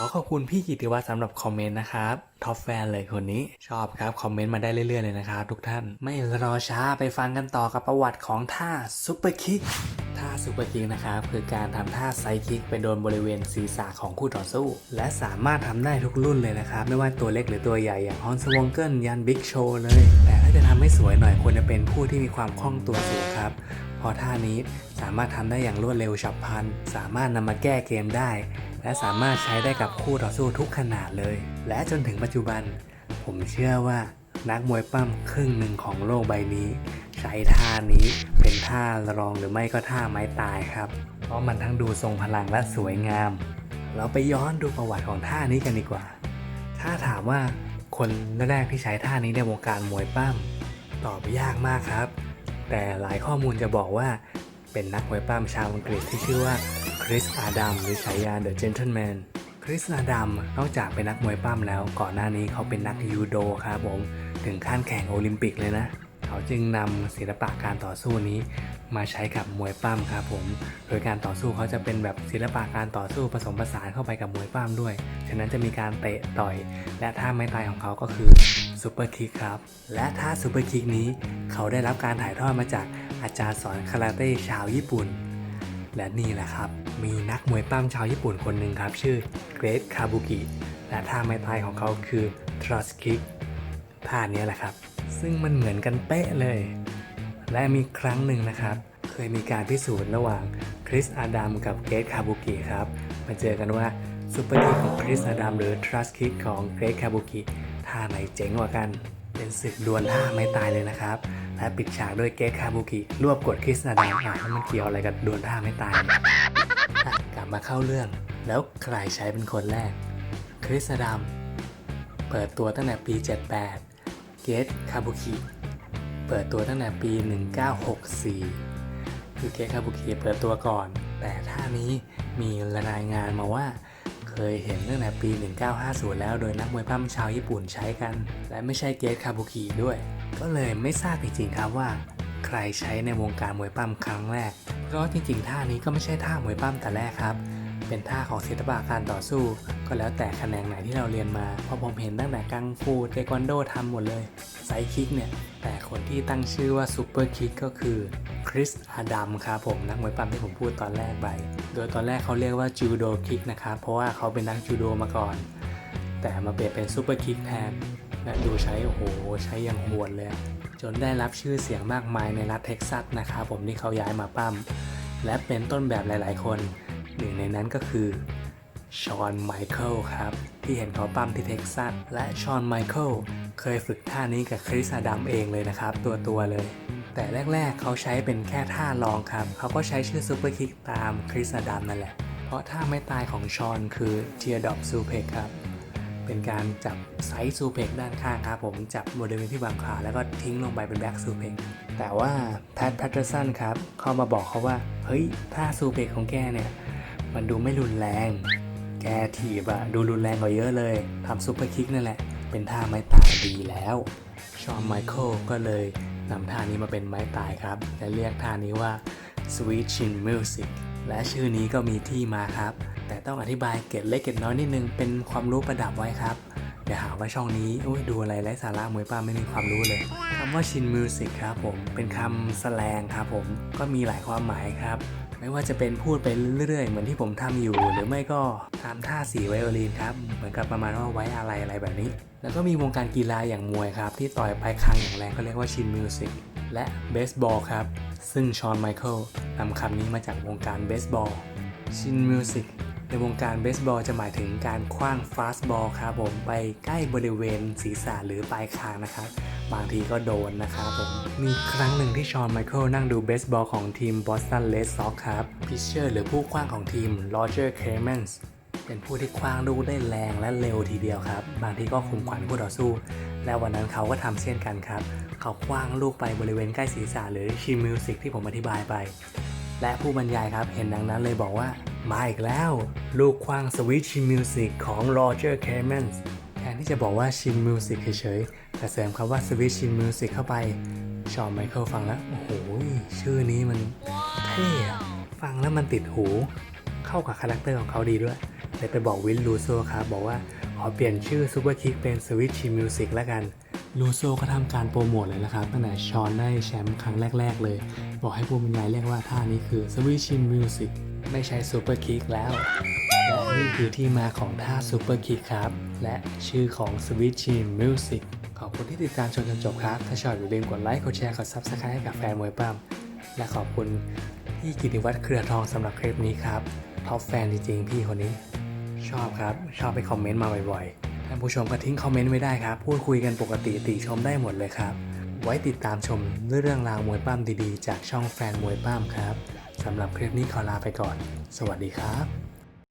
ขอขอบคุณพี่กิติวัฒน์สำหรับคอมเมนต์นะครับท็อปแฟนเลยคนนี้ ชอบครับ คอมเมนต์มาได้เรื่อยๆเลยนะครับทุกท่าน ไม่รอช้าไปฟังกันต่อกับประวัติของท่าซุปเปอร์คิกท่าซุปเปอร์คิกนะครับคือการทำท่าไซคิกไปโดนบริเวณศีรษะของคู่ต่อสู้ และสามารถทำได้ทุกรุ่นเลยนะครับ ไม่ว่าตัวเล็กหรือตัวใหญ่อย่างฮอนสวงเกิลยันบิ๊กโชว์เลยแต่าจะทำให้สวยหน่อยควรจะเป็นผู้ที่มีความคล่องตัวสูงครับเพราะท่านี้สามารถทำได้อย่างรวดเร็วฉับพลัน สามารถนำมาแก้เกมได้ และสามารถใช้ได้กับคู่ต่อสู้ทุกขนาดเลย และจนถึงปัจจุบัน ผมเชื่อว่านักมวยปั้มครึ่งหนึ่งของโลกใบนี้ ใช้ท่านี้เป็นท่ารองหรือไม่ก็ท่าไม้ตายครับ เพราะมันทั้งดูทรงพลังและสวยงาม เราไปย้อนดูประวัติของท่านี้กันดีกว่า ถ้าถามว่า คนแรกที่ใช้ท่านี้ในวงการมวยปั้มตอบยากมากครับ แต่หลายข้อมูลจะบอกว่าเป็นนักมวยปั้มชาวอังกฤษที่ชื่อว่าคริสอาดัมหรือฉายา The Gentleman คริสอาดัมนอกจากเป็นนักมวยปั้มแล้วก่อนหน้านี้เขาเป็นนักยูโดครับผม ถึงขั้นแข่งโอลิมปิกเลยนะ เขาจึงนำศิลปะการต่อสู้นี้มาใช้กับมวยปั้มครับผม โดยการต่อสู้เขาจะเป็นแบบศิลปะการต่อสู้ผสมผสานเข้าไปกับมวยปั้มด้วย ฉะนั้นจะมีการเตะต่อย และท่าไม้ตายของเขาก็คือซูเปอร์คิกครับ และท่าซูเปอร์คิกนี้เขาได้รับการถ่ายทอดมาจากอาจารย์สอนคาราเต้ชาวญี่ปุ่น และนี่แหละครับ มีนักมวยปั้มชาวญี่ปุ่นคนหนึ่งครับ ชื่อเกรทคาบุกิ และท่าไม้ตายของเขาคือทรัสคิกท่านี้แหละครับ ซึ่งมันเหมือนกันเป๊ะเลย และมีครั้งหนึ่งนะครับ เคยมีการพิสูจน์ระหว่างคริสอาดัมกับเกรทคาบุกิครับ มาเจอกันว่าซูเปอร์คิกของคริสอาดัมหรือทรัสคิกของเกรทคาบุกิท่าไหนเจ๋งกว่ากัน เป็นศึกดวลท่าไม่ตายเลยนะครับ และปิดฉากด้วยเกรทคาบุกิรวบกดคริสอาดัมอะแล้มันเกี่ยวอะไรกับดวลท่าไม่ตายกลับมาเข้าเรื่อง แล้วใครใช้เป็นคนแรก คริสอาดัมเปิดตัวตั้งแต่ปี 78 เกรทคาบุกิเปิดตัวตั้งแต่ปี 1964คือเกตคาบุกิเปิดตัวก่อน แต่ท่านี้มีรายงานมาว่า เคยเห็นตั้งแต่ปี 1950 แล้วโดยนักมวยปั้มชาวญี่ปุ่นใช้กัน และไม่ใช่เกตคาบุกิด้วย ก็เลยไม่ทราบจริงๆครับว่า ใครใช้ในวงการมวยปั้มครั้งแรก เพราะจริงๆท่านี้ก็ไม่ใช่ท่ามวยปั้มแต่แรกครับ เป็นท่าของศิลปะการต่อสู้ ก็แล้วแต่แขนงไหนที่เราเรียนมา เพราะผมเห็นตั้งแต่กังฟูเทควันโดทำหมดเลยไซคิกเนี่ย แต่คนที่ตั้งชื่อว่าซูเปอร์คิกก็คือคริสอาดัมครับผมนักมวยปั้มที่ผมพูดตอนแรกไป โดยตอนแรกเขาเรียกว่าจูโดคิกนะครับ เพราะว่าเขาเป็นนักจูโดมาก่อน แต่มาเปลี่ยนเป็นซูเปอร์คิกแทน และดูใช้โอ้โหใช้อย่างโหดเลย จนได้รับชื่อเสียงมากมายในรัฐเท็กซัสนะครับผมที่เขาย้ายมาปั้มและเป็นต้นแบบหลาย ๆ คน หนึ่งในนั้นก็คือชอนไมเคิลครับ ที่เห็นเขาปั้มที่เท็กซัส และชอนไมเคิลเคยฝึกท่านี้กับคริสอดัมเองเลยนะครับ ตัวตัวเลย แต่แรกๆเขาใช้เป็นแค่ท่าลองครับ เขาก็ใช้ชื่อซูเปอร์คิกตามคริสอดัมนั่นแหละ เพราะท่าไม่ตายของชอนคือเทียดอ p ซูเพกครับเป็นการจับไซส์ซูเพกด้านข้างครับผมจับบริเวณที่วางขาแล้วก็ทิ้งลงไปเป็นแบ็กซูเพกแต่ว่าแพทแพทเทอร์สันครับเข้ามาบอกเขาว่า เฮ้ย ท่าซูเพกของแกเนี่ย มันดูไม่รุนแรง แกถีบอะดูรุนแรงกว่าเยอะเลยทำซูเปอร์คิกนั่นแหละ เป็นท่าไม้ตายดีแล้ว ชอนไมเคิลก็เลยนำท่านี้มาเป็นไม้ตายครับ และเรียกท่านี้ว่า Sweet Chin Music และชื่อนี้ก็มีที่มาครับ แต่ต้องอธิบายเก็ดเล็กเก็ดน้อยนิดนึง เป็นความรู้ประดับไว้ครับอย่าหาว่าช่องนี้โอ้ยดูอะไรไร้สาระมวยป้าไม่มีความรู้เลยคำว่าชินมิวสิกครับผม เป็นคำแสลงครับผม ก็มีหลายความหมายครับ ไม่ว่าจะเป็นพูดไปเรื่อยๆ เหมือนที่ผมทำอยู่ หรือไม่ก็ทำท่าสีไวโอลินครับ เหมือนกับประมาณว่าไว้อะไรอะไรแบบนี้ แล้วก็มีวงการกีฬาอย่างมวยครับ ที่ต่อยไปคางอย่างแรงก็เรียกว่าชินมิวสิกและเบสบอลครับ ซึ่งชอนไมเคิลนำคำนี้มาจากวงการเบสบอลชินมิวสิกในวงการเบสบอลจะหมายถึงการคว้างฟาสบอลครับผมไปใกล้บริเวณศีรษะหรือปลายคางนะครับ บางทีก็โดนนะครับผม มีครั้งหนึ่งที่ชอนไมเคิลนั่งดูเบสบอลของทีมบอสตันเลดซ็อกครับพิชเชอร์หรือผู้คว้างของทีมโรเจอร์เคมนส์เป็นผู้ที่คว้างลูกได้แรงและเร็วทีเดียวครับ บางทีก็คุมขวัญคู่ต่อสู้ และวันนั้นเขาก็ทำเช่นกันครับ เขาคว้างลูกไปบริเวณใกล้ศีรษะหรือชิมิวสิกที่ผมอธิบายไป และผู้บรรยายครับเห็นดังนั้นเลยบอกว่ามาอีกแล้ว ลูกคว้างสวิตชิมิวสิกของโรเจอร์เคมนส์ ที่จะบอกว่าชินมิวสิกเฉยๆแต่เสริมคำว่าสวิตชินมิวสิกเข้าไป ชอนไมเคิลฟังแล้ว โอ้โห ชื่อนี้มันเท่ฟังแล้วมันติดหู เข้ากับคาแรคเตอร์ของเขาดีด้วยเลยไปบอกวินลูโซครับบอกว่า ขอเปลี่ยนชื่อซูเปอร์คิกเป็นสวิตชินมิวสิกแล้วกันลูโซก็ทำการโปรโมทเลยนะครับตั้งแต่ชอนได้แชมป์ครั้งแรก ๆ เลย บอกให้ผู้บรรยายเรียกว่าท่านี้คือสวิตชินมิวสิกไม่ใช่ซูเปอร์คิกแล้ว และนี่คือที่มาของท่าซูเปอร์คิกครับ และชื่อของ Sweet c h i m Music ขอบคุณที่ติดตามชมจนจบครับ ถ้าชอบอย่าลืมกดไลค์ กดแชร์ กด Subscribe ให้กับแฟนมวยปั้ม และขอบคุณพี่กิติวัฒน์เครือทองสำหรับคลิปนี้ครับท็อปแฟนจริงๆ พี่คนนี้ ชอบครับ ชอบไปคอมเมนต์มาบ่อยๆ ท่านผู้ชมก็ทิ้งคอมเมนต์ไว้ได้ครับ พูดคุยกันปกติติชมได้หมดเลยครับ ไว้ติดตามชมเรื่องราวมวยปั้มดีๆ จากช่องแฟนมวยปั้มครับสำหรับคลิปนี้ขอลาไปก่อน สวัสดีครับ